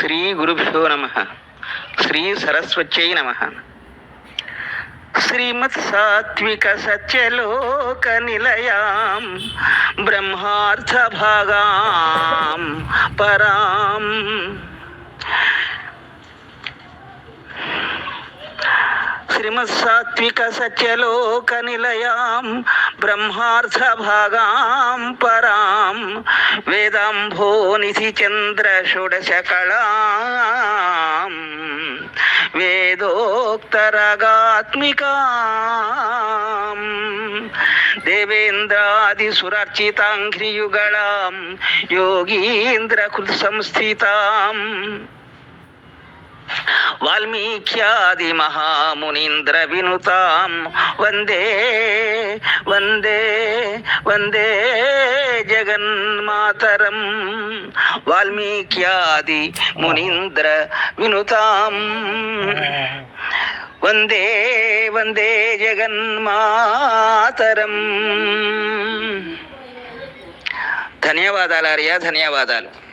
శ్రీ గురుభ్యో నమ. శ్రీ సరస్వత్యై నమ. శ్రీమత్ సాత్విక సత్యలోక నిలయాం బ్రహ్మార్థ భాగాం పరాం. శ్రీమత్ సాత్విక సత్యలోక నిలయాం బ్రహ్మార్థ భాగాం పరాం. వేదాంభోనిధి చంద్ర షోడశ వేదోక్తరగాత్మికాం దేవేంద్రాదిసురర్చితాంఘ్రియుగళాం యోగీంద్రకృత సంస్థితాం వాల్మీక్యాది మహామునీంద్ర వినుతాం. వందే వందే వందే జగన్మాతరం వాల్మీక్యాది మునీంద్ర వినుతాం వందే వందే జగన్మాతరం ధన్యవాదాలు ఆర్య ధన్యవాదాలు